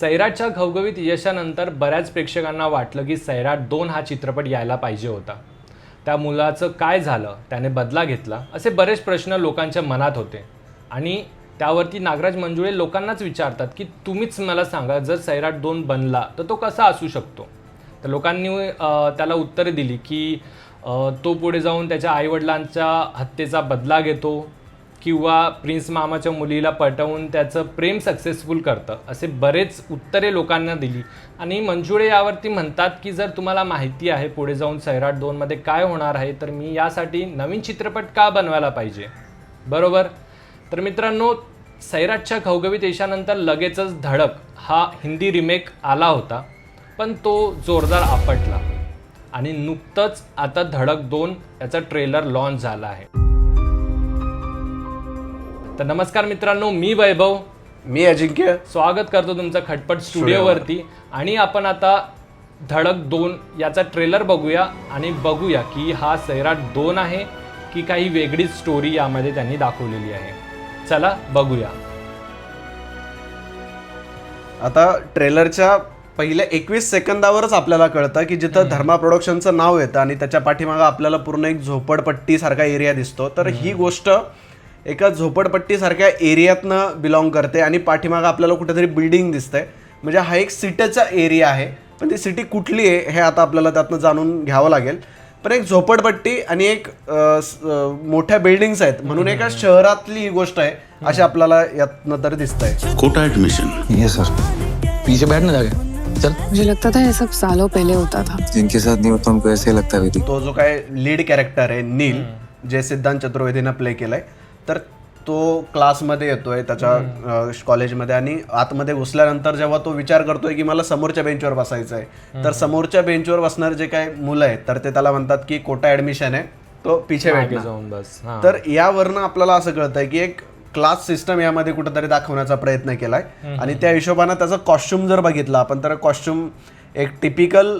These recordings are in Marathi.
सैराटच्या घवघवीत यशानंतर बऱ्याच प्रेक्षकांना वाटलं की सैराट दोन हा चित्रपट यायला पाहिजे होता. त्या मुलाचं काय झालं त्याने बदला घेतला असे बरेच प्रश्न लोकांच्या मनात होते. आणि त्यावरती नागराज मंजुळे लोकांनाच विचारतात की तुम्हीच मला सांगा जर सैराट दोन बनला तर तो कसा असू शकतो? तर लोकांनी त्याला उत्तरे दिली की तो पुढे जाऊन त्याच्या आईवडिलांच्या हत्येचा बदला घेतो किंवा प्रिन्स मामाच्या मुलीला पटवून त्याचं प्रेम सक्सेसफुल करतं असे बरेच उत्तरे लोकांना दिली. आणि मंजुळे यावरती म्हणतात की जर तुम्हाला माहिती आहे पुढे जाऊन सैराट दोनमध्ये काय होणार आहे तर मी यासाठी नवीन चित्रपट का बनवायला पाहिजे? बरोबर? तर मित्रांनो सैराटच्या घवघवीत यशानंतर लगेचच धडक हा हिंदी रिमेक आला होता पण तो जोरदार आपटला. आणि नुकतंच आता धडक दोन याचा ट्रेलर लॉन्च झाला आहे. तर नमस्कार मित्रांनो मी वैभव. मी अजिंक्य. स्वागत करतो तुमचं खटपट स्टुडिओवरती. आणि आपण आता धडक दोन याचा ट्रेलर बघूया आणि बघूया की हा सैराट दोन आहे की काही वेगळीच स्टोरी यामध्ये त्यांनी दाखवलेली आहे. चला बघूया. आता ट्रेलरच्या पहिल्या एकवीस सेकंदावरच आपल्याला कळतं की जिथं धर्मा प्रोडक्शनचं नाव येतं आणि त्याच्या पाठीमागं आपल्याला पूर्ण एक झोपडपट्टी सारखा एरिया दिसतो. तर ही गोष्ट एका झोपडपट्टी सारख्या एरियातनं बिलॉंग करते आणि पाठीमागं आपल्याला कुठेतरी बिल्डिंग दिसतंय. म्हणजे हा एक सिटीचा एरिया आहे. पण ती सिटी कुठली आहे हे आता आपल्याला त्यातनं जाणून घ्यावं लागेल. पण एक झोपडपट्टी आणि एक मोठ्या बिल्डिंग्स आहेत. म्हणून एका शहरातली ही गोष्ट आहे अशी आपल्याला यातनं तर दिसतंय. कोटा एडमिशन ये सर. पीछे बैठना चल. मुझे लगता था ये सब सालों पहले होता था। जिनके साथ नहीं होता उनको ऐसे ही लगता है तो जो काय लीड कॅरेक्टर आहे नील जे सिद्धांत चतुर्वेदीनं प्ले केलाय तर तो क्लासमध्ये येतोय त्याच्या कॉलेजमध्ये आणि आतमध्ये घुसल्यानंतर जेव्हा तो विचार करतोय की मला समोरच्या बेंचवर बसायचं आहे तर समोरच्या बेंचवर बसणारे जे काय मुलं आहेत तर ते त्याला म्हणतात की कोटा ऍडमिशन आहे तो पिछे जाऊन बस. तर यावरनं आपल्याला असं कळतंय की एक क्लास सिस्टम यामध्ये कुठेतरी दाखवण्याचा प्रयत्न केलाय. आणि त्या हिशोबानं त्याचा कॉस्ट्युम जर बघितला आपण तर कॉस्ट्युम एक टिपिकल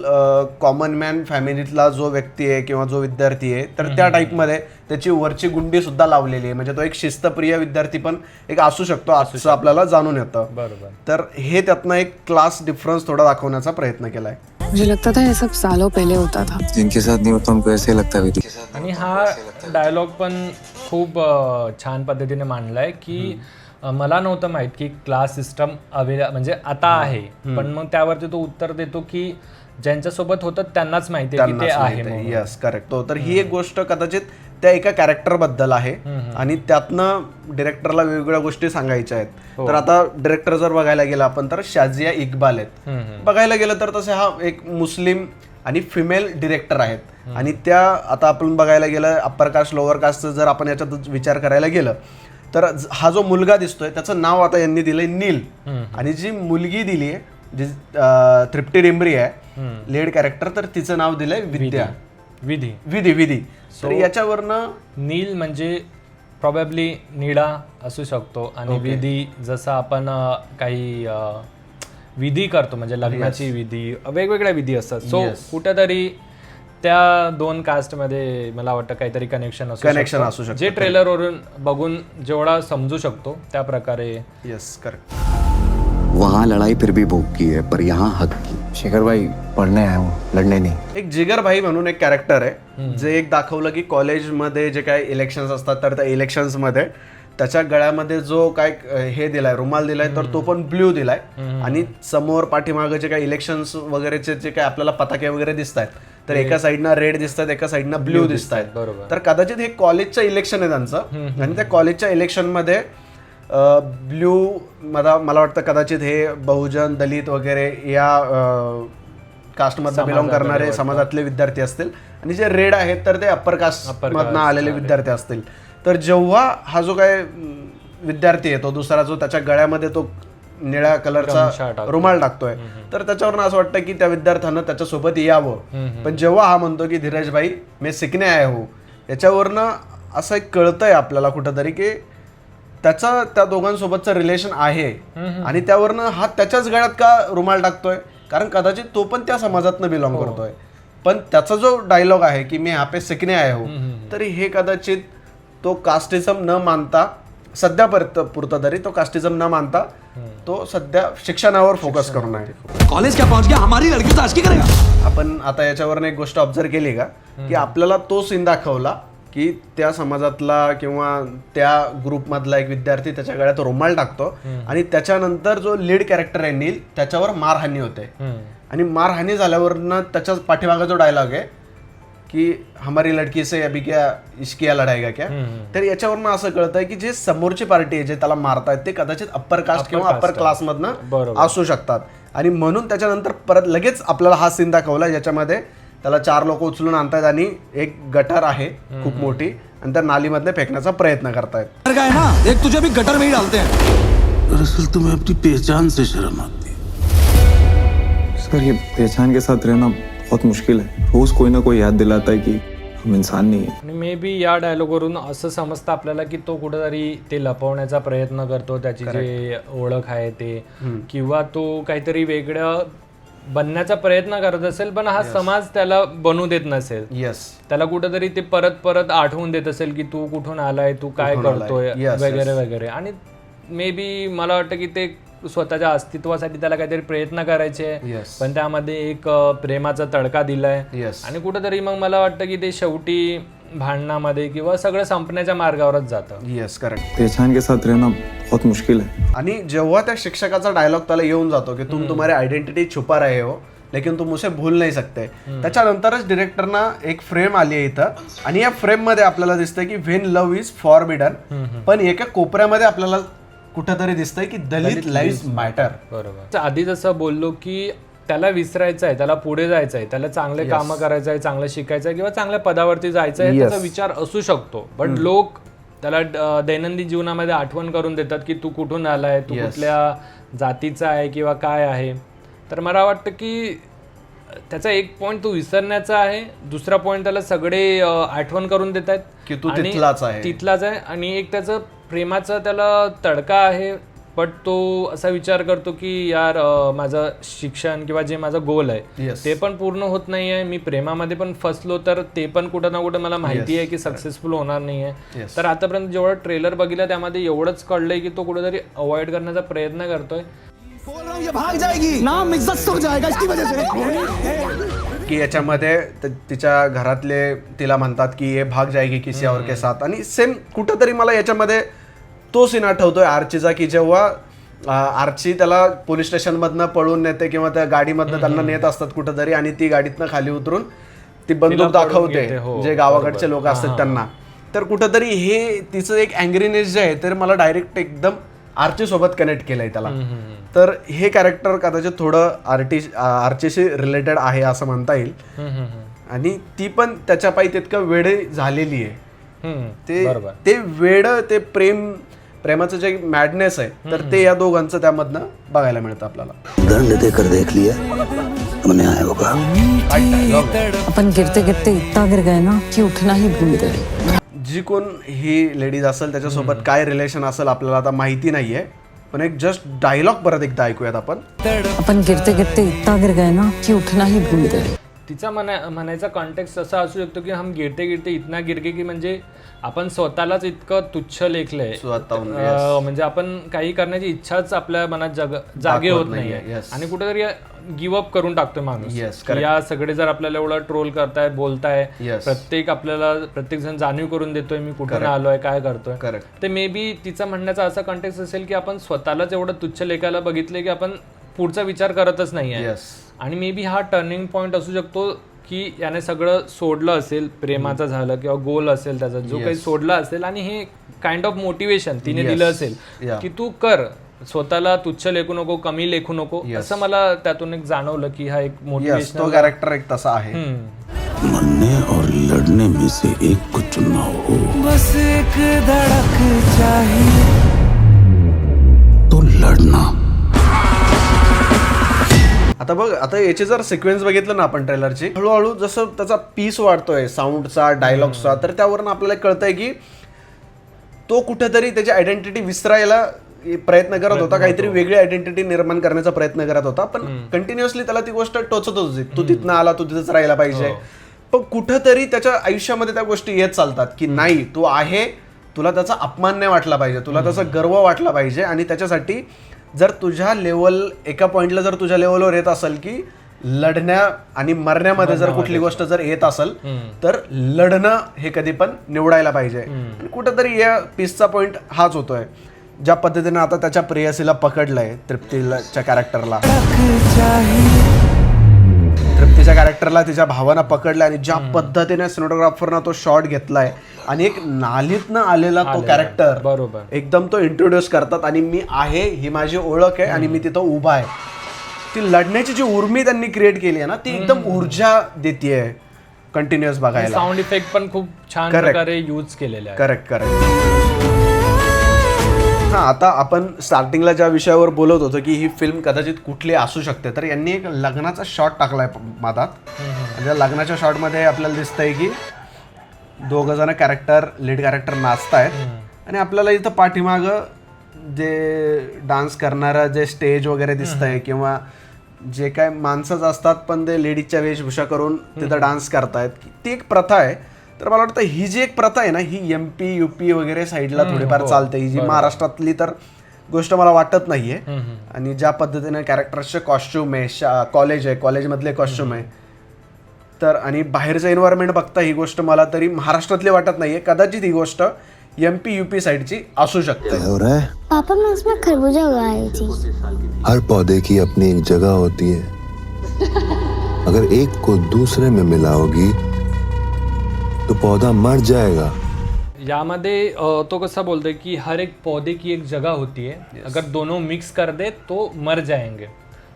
कॉमन मॅन फॅमिलीतला जो व्यक्ती आहे किंवा जो विद्यार्थी आहे तर त्या टाईपमध्ये त्याची वरची गुंडी सुद्धा लावलेली आहे. म्हणजे तो एक शिस्तप्रिय विद्यार्थी पण एक असू शकतो असं आपल्याला जाणून येतं. बरोबर. तर हे त्यातनं एक क्लास डिफरन्स थोडा दाखवण्याचा प्रयत्न केलाय. मुझे लगता था ये सब सालों पहले होता था. जिनके साथ नहीं होता उनको ऐसे लगता है। आणि हा डायलॉग पण खूप अ, छान पद्धतीने मांडलाय की मला नव्हतं माहीत की क्लास सिस्टम अवेले म्हणजे आता आहे. पण मग त्यावरती तो उत्तर देतो की ज्यांच्यासोबत होतं त्यांनाच माहिती आहे की ते आहे. यस करेक्ट तो तर ही एक गोष्ट कदाचित त्या एका कॅरेक्टरबद्दल आहे. आणि त्यातनं डिरेक्टरला वेगवेगळ्या गोष्टी सांगायच्या आहेत. हो. तर आता डिरेक्टर जर बघायला गेला आपण तर शाजिया इक्बाल आहेत. बघायला गेलं तर तसे हा एक मुस्लिम आणि फिमेल डिरेक्टर आहेत. आणि त्या आता आपण बघायला गेलं अप्पर कास्ट लोअर कास्ट जर आपण याच्यात विचार करायला गेलं तर हा जो मुलगा दिसतोय त्याचं नाव आता यांनी दिलंय नील. आणि जी मुलगी दिली आहे जी तृप्ती डेंबरी आहे लीड कॅरेक्टर तर तिचं नाव दिलंय विद्या. विधी. विधी विधी. तर याच्यावरनं नील म्हणजे प्रॉबॅबली निळा असू शकतो आणि विधी जसं आपण काही विधी करतो म्हणजे लग्नाची विधी वेगवेगळ्या विधी असतात. सो कुठेतरी त्या दोन कास्टमध्ये मला वाटतं काहीतरी कनेक्शन असू Connection शकतं. असू शकतं. जे ट्रेलरवरून बघून जेवढा समजू शकतो त्या प्रकारे येस करेक्ट वहाँ लड़ाई फिर भी भोग की है पर यहाँ हक की शेखर भाई पढ़ने आया हूँ लड़ने नहीं एक जिगर भाई म्हणून एक कॅरेक्टर आहे जे एक दाखवलं की कॉलेजमध्ये जे काय इलेक्शन्स असतात तर त्या इलेक्शन्समध्ये त्याच्या गळ्यामध्ये जो काय हे दिलाय रुमाल दिलाय तर तो पण ब्ल्यू दिलाय. आणि समोर पाठीमागे जे काय इलेक्शन्स वगैरेचे जे काय आपल्याला पताके वगैरे दिसत आहेत तर एका साईडनं रेड दिसत आहेत एका साईडनं ब्ल्यू दिसत आहेत बरोबर. तर कदाचित हे कॉलेजचं इलेक्शन आहे त्यांचं. आणि त्या कॉलेजच्या इलेक्शनमध्ये ब्ल्यू मला मला वाटतं कदाचित हे बहुजन दलित वगैरे या कास्टमधनं बिलॉंग करणारे समाजातले विद्यार्थी असतील. आणि जे रेड आहेत तर ते अप्पर कास्ट मधनं आलेले विद्यार्थी असतील. तर जेव्हा हा जो काय विद्यार्थी आहे तो दुसरा जो त्याच्या गळ्यामध्ये तो निळ्या कलरचा. रुमाल टाकतोय तर त्याच्यावरनं असं वाटतं की त्या विद्यार्थ्यानं त्याच्यासोबत यावं. पण जेव्हा हा म्हणतो की धीरज भाई मी शिकणे आहे हो याच्यावरनं असं एक कळतंय आपल्याला कुठंतरी की त्याचा त्या दोघांसोबतचं रिलेशन आहे. आणि त्यावरनं हा त्याच्याच गळ्यात का रुमाल टाकतोय? कारण कदाचित तो पण त्या समाजातनं बिलॉंग करतोय. पण त्याचा जो डायलॉग आहे की मी पे शिकणे आहे हो तरी हे कदाचित तो कास्टिझम न मानता सध्या परत पुरता तरी तो कास्टिझम न मानता तो सध्या शिक्षणावर फोकस करून आहे. कॉलेज क्या पहुंच गया? हमारी लड़की आज की करेगा? आपण आता याच्यावरनं एक गोष्ट ऑब्झर्व केली का? की आपल्याला तो सीन दाखवला की त्या समाजातला किंवा त्या ग्रुपमधला एक विद्यार्थी त्याच्या गळ्यात रुमाल टाकतो आणि त्याच्यानंतर जो लीड कॅरेक्टर आहे नील त्याच्यावर मारहाणी होते. आणि मारहाणी झाल्यावरनं त्याच्याच पाठीमागा जो डायलॉग आहे की हमारी लडकी से अभी क्या इश्की या लढाई का क्या? तर याच्यावरनं असं कळतंय की जे समोरची पार्टी आहे जे त्याला मारतायत ते कदाचित अप्पर कास्ट किंवा अप्पर क्लास मधनं. असू शकतात. आणि म्हणून त्याच्यानंतर परत लगेच आपल्याला हा सीन दाखवला ज्याच्यामध्ये त्याला चार लोक उचलून आणतायत आणि एक गटार आहे खूप मोठी आणि त्या नालीमधने फेकण्याचा प्रयत्न करतायत. का है ना? एक तुझे भी गटर में ही डालते हैं दरअसल तुम्हें अपनी पहचान से शर्म आती है सर ये पहचान के साथ रहना बहुत मुश्किल है। रोज कोई ना कोई याद दिलाता है कि हम इंसान नहीं है। आणि मे बी या डायलॉगवरून असं समजतं आपल्याला की तो कुठेतरी ते लपवण्याचा प्रयत्न करतो त्याची जे ओळख आहे ते. किंवा तो काहीतरी वेगळं बनण्याचा प्रयत्न करत असेल पण हा समाज त्याला बनू देत नसेल. येस त्याला कुठेतरी ते परत परत आठवून देत असेल की तू कुठून आलाय तू काय कुठून आलाय. करतोय Yes, वगैरे. वगैरे. आणि मे बी मला वाटतं की ते स्वतःच्या अस्तित्वासाठी त्याला काहीतरी प्रयत्न करायचे. Yes. पण त्यामध्ये एक अ, प्रेमाचा तडका दिलाय. येस आणि कुठेतरी मग मला वाटतं की ते शेवटी भांडणामध्ये किंवा सगळं संपण्याच्या मार्गावरच जातं. येस करेक्ट पहचान के साथ रहना बहुत मुश्किल है। आणि जेव्हा त्या शिक्षकाचा डायलॉग त्याला येऊन जातो की तुम तुम्हारी आयडेंटिटी छुपा रहे हो लेकिन तुम उसे भूल नाही सकते. त्याच्यानंतरच डिरेक्टरना एक फ्रेम आली आहे इथं. आणि या फ्रेममध्ये आपल्याला दिसतंय की व्हेन लव्ह इज फॉरबिडन पण एका कोपऱ्यामध्ये आपल्याला कुठंतरी दिसतंय की दलित लाईव्ह मॅटर बरोबर. आधी जसं बोललो की त्याला विसरायचं आहे त्याला पुढे जायचं आहे त्याला चांगले कामं करायचं आहे चांगलं शिकायचं आहे किंवा चांगल्या पदावरती जायचं आहे त्याचा विचार असू शकतो. बट लोक त्याला दैनंदिन जीवनामध्ये आठवण करून देतात की तू कुठून आलाय तू कुठल्या जातीचा आहे किंवा काय आहे. तर मला वाटतं की त्याचा एक पॉईंट तो विसरण्याचा आहे दुसरा पॉईंट त्याला सगळे आठवण करून देत आहेत. की तू तिथलाच आहे. तिथलाच आहे आणि एक त्याचं प्रेमाचा त्याला तडका आहे बट तो असा विचार करतो की यार माझं शिक्षण किंवा जे माझं गोल आहे Yes. ते पण पूर्ण होत नाही आहे मी प्रेमामध्ये पण फसलो तर ते पण कुठं ना कुठं मला माहिती आहे की सक्सेसफुल होणार नाही आहे Yes. तर आतापर्यंत जेवढं ट्रेलर बघितलं त्यामध्ये एवढंच कळलंय की तो कुठेतरी अवॉइड करण्याचा प्रयत्न करतोय. की याच्यामध्ये त- तिच्या घरातले तिला म्हणतात की हे भाग जायगी किसी और के साथ. आणि सेम कुठंतरी मला याच्यामध्ये तो सीन आठवतोय आर्चीचा की जेव्हा आर्ची त्याला पोलीस स्टेशन मधनं पळून नेते किंवा त्या गाडीमधनं त्यांना नेत असतात कुठंतरी आणि ती गाडीतनं खाली उतरून ती बंदूक दाखवते हो, जे गावाकडचे लोक असतात त्यांना. तर कुठंतरी हे तिचं एक अँग्रीनेस जे आहे तर मला डायरेक्ट एकदम आर्ची सोबत कनेक्ट केलंय त्याला. तर हे कॅरेक्टर कदाचित थोडं आर्टी आर्चीशी रिलेटेड आहे असं म्हणता येईल. आणि ती पण त्याच्या पायी तितकं वेळ झालेली आहे. ते ते वेड ते प्रेम प्रेमाचं जे मॅडनेस आहे तर ते या दोघांचं त्यामधनं बघायला मिळतं आपल्याला. दंड देकर देख लिया हमने आया होगा अपन गिरते गिरते इतना गिर गए ना कि उठना ही भूल गए. जी कोण ही लेडीज असेल त्याच्यासोबत काय रिलेशन असेल आपल्याला आता माहिती नाहीये पण एक जस्ट डायलॉग परत एकदा ऐकूयात आपण. अपन गिरते गिरते इतना गिर गए ना कि उठना ही भूल गए. तिचा म्हणा म्हणायचा कॉन्टेक्स्ट असा असू शकतो की हम गिरते गिरते इतना गिरगे की म्हणजे आपण स्वतःलाच इतकं तुच्छ लेखलंय स्वतःहून, म्हणजे आपण काही करण्याची इच्छाच आपल्या मनात जग जागे होत नाहीये, yes. आणि कुठेतरी गिव्ह अप करून टाकतोय माणूस Yes, की या सगळे जर आपल्याला एवढं ट्रोल करताय बोलताय Yes. प्रत्येक आपल्याला प्रत्येक जण जाणीव करून देतोय मी कुठून आलोय काय करतोय. ते मे बी तिचा म्हणण्याचा असा कॉन्टेक्स्ट असेल की आपण स्वतःलाच एवढं तुच्छ लेखायला बघितलंय की आपण पुढचा विचार करतच नाहीये. आणि मे बी हा टर्निंग पॉइंट असू शकतो की याने सगळं सोडलं असेल प्रेमाचं झालं किंवा गोल असेल त्याचा जो काही सोडला असेल आणि हे काइंड ऑफ मोटिवेशन तिने. दिलं असेल. की तू कर स्वतःला तुच्छ लेखू नको कमी लेखू नको असं मला त्यातून एक जाणवलं की हा एक यस तो मोटिवेशन कॅरेक्टर एक तसा आहे. मरने और लड़ने में से एक को चुनना हो। बस एक धड़क चाहिए। तो लड़ना। आता बघ आता याची जर सिक्वेन्स बघितलं ना आपण ट्रेलरची हळूहळू जसं त्याचा पीस वाढतोय साऊंडचा डायलॉगचा तर त्यावरून आपल्याला कळतंय की तो कुठेतरी त्याची आयडेंटिटी विसरायला प्रयत्न करत होता काहीतरी वेगळी आयडेंटिटी निर्माण करण्याचा प्रयत्न करत होता पण कंटिन्युअसली त्याला ती गोष्ट टोचत होती तू तिथनं आला तू तिथंच राहायला पाहिजे. पण कुठंतरी त्याच्या आयुष्यामध्ये त्या गोष्टी येत चालतात की नाही तू आहे तुला त्याचा अपमान नाही वाटला पाहिजे तुला त्याचा गर्व वाटला पाहिजे आणि त्याच्यासाठी जर तुझ्या लेवल एका पॉइंटला जर तुझ्या लेवलवर येत असेल की लढण्या आणि मरण्यामध्ये जर कुठली गोष्ट जर येत असेल तर लढणं हे कधी पण निवडायला पाहिजे. आणि कुठेतरी या पीसचा पॉइंट हाच होतोय. ज्या पद्धतीने आता त्याच्या प्रेयसीला पकडलंय तृप्तीच्या कॅरेक्टरला कॅरेक्टरला तिच्या भावानं पकडलाय आणि ज्या पद्धतीने सिनेमॅटोग्राफरनं तो शॉट घेतलाय आणि एक नालीतनं आलेला तो कॅरेक्टर बरोबर. एकदम तो इंट्रोड्यूस करतात आणि मी आहे ही माझी ओळख आहे आणि मी तिथं उभा आहे. ती लढण्याची जी उर्मी त्यांनी क्रिएट केली आहे ना ती एकदम ऊर्जा देते कंटिन्युअस बघायला. साऊंड इफेक्ट पण खूप छान Correct. प्रकारे यूज केलेले आहे करेक्ट करेक्ट हा आता आपण स्टार्टिंगला ज्या विषयावर बोलत होतो की ही फिल्म कदाचित कुठली असू शकते तर यांनी एक लग्नाचा शॉट टाकलाय मधात म्हणजे लग्नाच्या शॉटमध्ये आपल्याला दिसतंय की दोघं जण कॅरेक्टर लीड कॅरेक्टर नाचतायत. आणि आपल्याला इथं पाठीमाग जे डान्स करणारं जे स्टेज वगैरे दिसतंय किंवा जे काय माणसंच असतात पण ते लेडीजच्या वेशभूषा करून तिथं डान्स करतायत. ती एक प्रथा आहे. तर मला वाटतं ही जी एक प्रथा आहे ना ही एम पी यू पी वगैरे साईडला थोडीफार चालते. ही जी महाराष्ट्रातली तर गोष्ट मला वाटत नाहीये. आणि ज्या पद्धतीने कॅरेक्टर्सचे कॉस्ट्युम आहे शा कॉलेज आहे कॉलेजमधले कॉस्ट्युम आहे. तर आणि बाहेरचं एन्व्हायरमेंट बघता ही गोष्ट मला तरी महाराष्ट्रातली वाटत नाहीये. कदाचित ही गोष्ट एम पी यू पी साईडची असू शकते. हो रहा है? पापा मैं उसमें खरबूजा उगाई थी. हर पौधे की अपनी एक जगह होती है। अगर एक को दूसरे में मिलाओगी तो पौधा मर जाएगा। यामध्ये तो कसा बोलतोय की हर एक पौधे की एक जगह होती है। अगर दोनों मिक्स कर दे तो मर जाएंगे।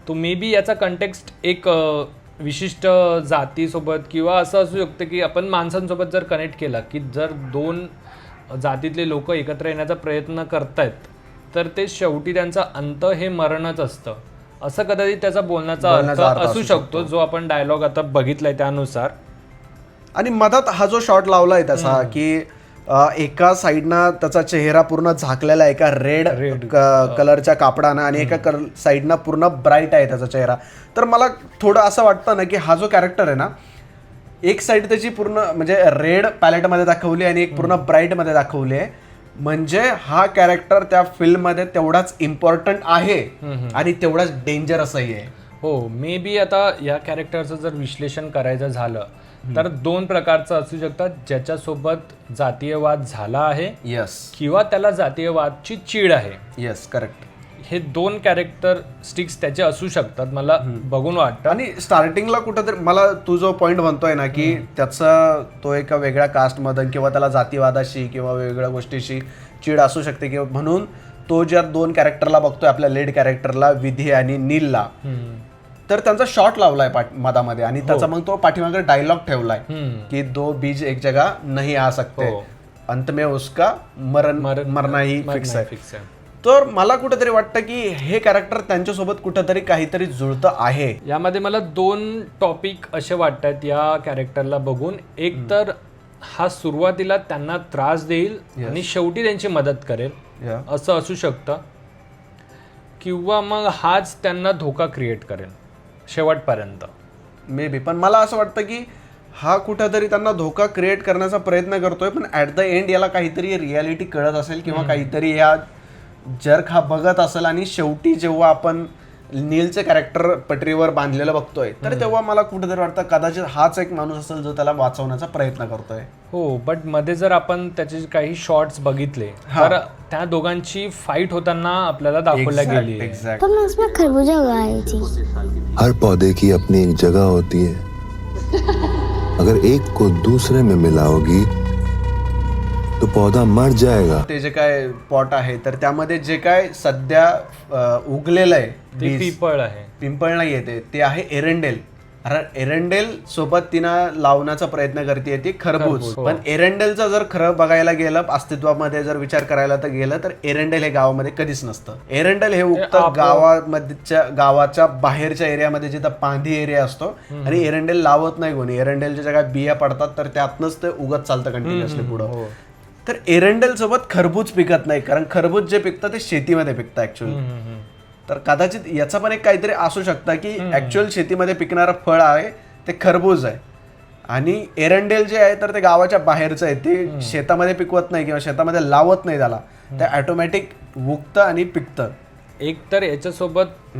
तो मे बी याचा कंटेक्स्ट एक विशिष्ट जातीसोबत किंवा असं असू शकतं की आपण माणसांसोबत जर कनेक्ट केला की जर दोन जातीतले लोक एकत्र येण्याचा प्रयत्न करतायत तर ते शेवटी त्यांचा अंत हे मरणच असतं. असं कदाचित त्याचा बोलण्याचा अर्थ असू शकतो. जो आपण डायलॉग आता बघितलाय त्यानुसार. आणि मधात हा जो शॉट लावलाय त्याचा की अ, एका साईडनं त्याचा चेहरा पूर्ण झाकलेला आहे एका रेड कलरच्या कापडानं आणि एका कल साईडनं पूर्ण ब्राईट आहे त्याचा चेहरा. तर मला थोडं असं वाटतं ना की हा जो कॅरेक्टर आहे ना एक साईड त्याची पूर्ण म्हणजे रेड पॅलेटमध्ये दाखवली आणि एक पूर्ण ब्राईटमध्ये दाखवली आहे. म्हणजे हा कॅरेक्टर त्या फिल्ममध्ये तेवढाच इम्पॉर्टंट आहे आणि तेवढाच डेंजरसही आहे. हो मे बी आता या कॅरेक्टरचं जर विश्लेषण करायचं झालं तर दोन प्रकारचं असू शकतात ज्याच्यासोबत जातीयवाद झाला आहे येस किंवा त्याला जातीयवादची चीड आहे. येस करेक्ट हे दोन कॅरेक्टर स्टिक्स त्याचे असू शकतात मला बघून वाटतं. आणि स्टार्टिंगला कुठंतरी मला तू जो पॉइंट म्हणतोय ना की त्याचा तो एका वेगळ्या कास्टमधून किंवा त्याला जातीवादाशी किंवा वेगवेगळ्या गोष्टीशी चीड असू शकते किंवा म्हणून तो ज्या दोन कॅरेक्टरला बघतोय आपल्या लेड कॅरेक्टरला विधी आणि नीलला तर त्यांचा शॉट लावलाय मधामध्ये. आणि त्याचा मग तो पाठीमागे डायलॉग ठेवलाय की दो बीज एक जगह नहीं आ सकते. हो. अंत में उसका मरण मर- मरना ही फिक्स आहे. तर मला कुठेतरी वाटतं की हे कॅरेक्टर त्यांच्यासोबत कुठेतरी काहीतरी जुळतं आहे. यामध्ये मला दोन टॉपिक असे वाटतात या कॅरेक्टरला बघून. एक तर हा सुरुवातीला त्यांना त्रास देईल आणि शेवटी त्यांची मदत करेल. असं असू शकतं. किंवा मग हाच त्यांना धोका क्रिएट करेल. शेवटपर्यंत. मे बी पण मला असं वाटतं की हा कुठेतरी त्यांना धोका क्रिएट करण्याचा प्रयत्न करतोय पण ॲट द एंड याला काहीतरी रियालिटी कळत असेल किंवा काहीतरी या जर्क हा बघत असेल आणि शेवटी जेव्हा आपण नीलचे कॅरेक्टर पटरीवर बांधलेलं बघतोय तर तेव्हा मला कुठेतरी वाटतं कदाचित हाच एक माणूस असेल जो त्याला वाचवण्याचा प्रयत्न करतोय. हो बटमध्ये जर आपण त्याचे काही शॉर्ट्स बघितले तर त्या दोघांची फाईट होताना आपल्याला दाखवल्या गेली. आहे. एक्झॅक्ट पापा मैं उसमें खरबूजा उगाई थी. हर पौधे की अपनी एक जगह होती है। अगर एक को दूसरे में मिलाओगी तो पौधा मर जाएगा। ते जे काय पॉट आहे तर त्यामध्ये जे काय सध्या अं, उगलेलं आहे ते बीज, पिपळ आहे. पिंपळ नाही येते ते आहे एरंडेल. कारण एरंडेल सोबत तिनं लावण्याचा प्रयत्न करते ती खरबूज. हो. पण एरंडेलचं जर खरं बघायला गेलं अस्तित्वामध्ये जर विचार करायला तर गेलं तर एरंडेल हे गावामध्ये कधीच नसतं. एरंडेल हे उगतं गावामध्येच्या गावाच्या बाहेरच्या एरियामध्ये जिथं पांधी एरिया असतो आणि एरंडेल लावत नाही कोणी. एरंडेलच्या ज्या काय बिया पडतात तर त्यातनंच ते उगत चालतं कंटिन्युअसली हो. पुढं. तर एरंडेल सोबत खरबूज पिकत नाही कारण खरबूज जे पिकतं ते शेतीमध्ये पिकतं ऍक्च्युअली तर कदाचित याचा पण एक काहीतरी असू शकतं की ऍक्च्युअल शेतीमध्ये पिकणारं फळ आहे ते खरबूज आहे. आणि एरंडेल जे आहे तर ते गावाच्या बाहेरचं आहे. ते शेतामध्ये पिकवत नाही किंवा शेतामध्ये लावत नाही त्याला. ते ऑटोमॅटिक उगतं आणि पिकतं. एक तर याच्यासोबत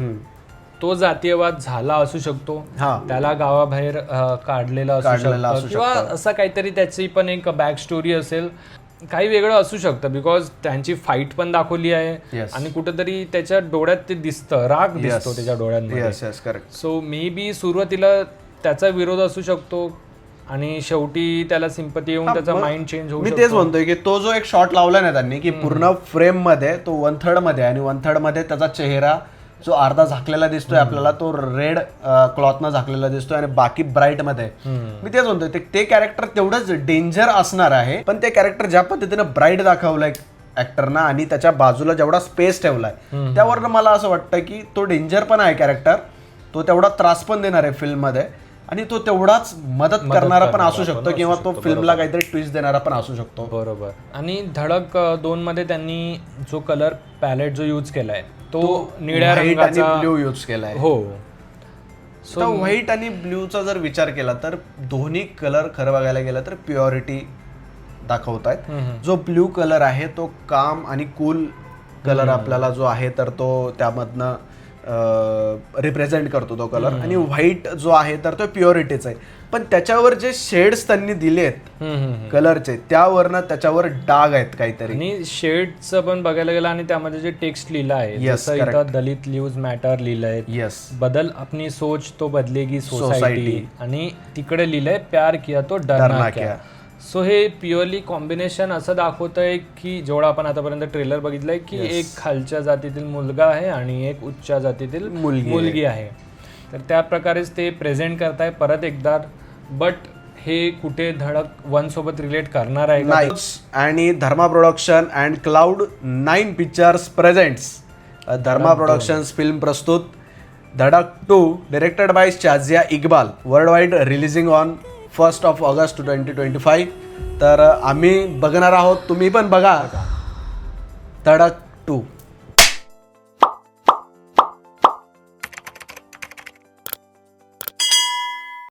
तो जातीयवाद झाला असू शकतो. हा. त्याला गावाबाहेर काढलेला असू शकतो. किंवा. असं काहीतरी त्याची पण एक बॅक स्टोरी असेल. काही वेगळं असू शकतं बिकॉज त्यांची फाईट पण दाखवली आहे Yes. आणि कुठेतरी त्याच्या डोळ्यात ते दिसतं राग दिसतो त्याच्या डोळ्यांमध्ये. Yes yes correct so maybe सुरुवातीला त्याचा विरोध असू शकतो आणि शेवटी त्याला सिंपती येऊन त्याचा माइंड चेंज होऊ मी शकतो. तेच म्हणतोय की तो जो एक शॉट लावला ना त्यांनी की पूर्ण फ्रेममध्ये तो वन थर्डमध्ये आणि वन थर्डमध्ये त्याचा चेहरा जो अर्धा झाकलेला दिसतोय आपल्याला तो रेड क्लॉथ न झाकलेला दिसतोय आणि बाकी ब्राईटमध्ये. मी तेच म्हणतोय ते- ते कॅरेक्टर तेवढंच डेंजर असणार आहे पण ते कॅरेक्टर ज्या पद्धतीनं ब्राईट दाखवलंय ऍक्टरना आणि त्याच्या बाजूला जेवढा स्पेस ठेवलाय त्यावरनं मला असं वाटतं की तो डेंजर पण आहे कॅरेक्टर तो तेवढा त्रास पण देणार आहे फिल्ममध्ये आणि तो तेवढाच मदत करणारा पण असू शकतो किंवा तो फिल्मला काहीतरी ट्विस्ट देणारा पण असू शकतो. बरोबर. आणि धडक दोन मध्ये त्यांनी जो कलर पॅलेट जो यूज केलाय तो निळ्या व्हाईट आणि रंगाचा ब्ल्यू यूज केलाय. हो. तर व्हाईट आणि ब्ल्यूचा जर विचार केला तर दोन्ही कलर खरं बघायला गेलं तर प्युरिटी दाखवत आहेत जो ब्ल्यू कलर आहे तो काम आणि कूल कलर आपल्याला जो आहे तर तो त्यामधनं रिप्रेझेंट करतो तो कलर आणि व्हाईट जो आहे तर तो प्युरिटीचा आहे. पण त्याच्यावर जे शेड्स त्यांनी दिलेत कलरचे त्यावरनं त्याच्यावर डाग आहेत काहीतरी. आणि शेडचं पण बघायला गेलं आणि त्यामध्ये जे टेक्स्ट लिहिलं आहे जसं इथं. दलित लिव्ज मॅटर लिहिलंय. येस बदल अपनी सोच तो बदलेगी सोसायटी. आणि तिकडे लिहिलंय प्यार किया तो डरना क्या. सो हे प्युअरली कॉम्बिनेशन असं दाखवतंय की जेवढा आपण आतापर्यंत ट्रेलर बघितलंय की एक खालच्या जातीतील मुलगा आहे आणि एक उच्च जातीतील मुलगी आहे. मुलगी आहे. तर त्या प्रकारेच ते प्रेझेंट करताय परत एकदा बट हे कुठे धडक वन सोबत रिलेट करणार आहे का? आणि Dharma production and cloud nine pictures presents Dharma productions film प्रस्तुत. Dhadak two directed by Shazia Iqbal worldwide releasing on first of August twenty twenty five तर आम्ही बघणार आहोत. तुम्ही पण बघा. धडक टू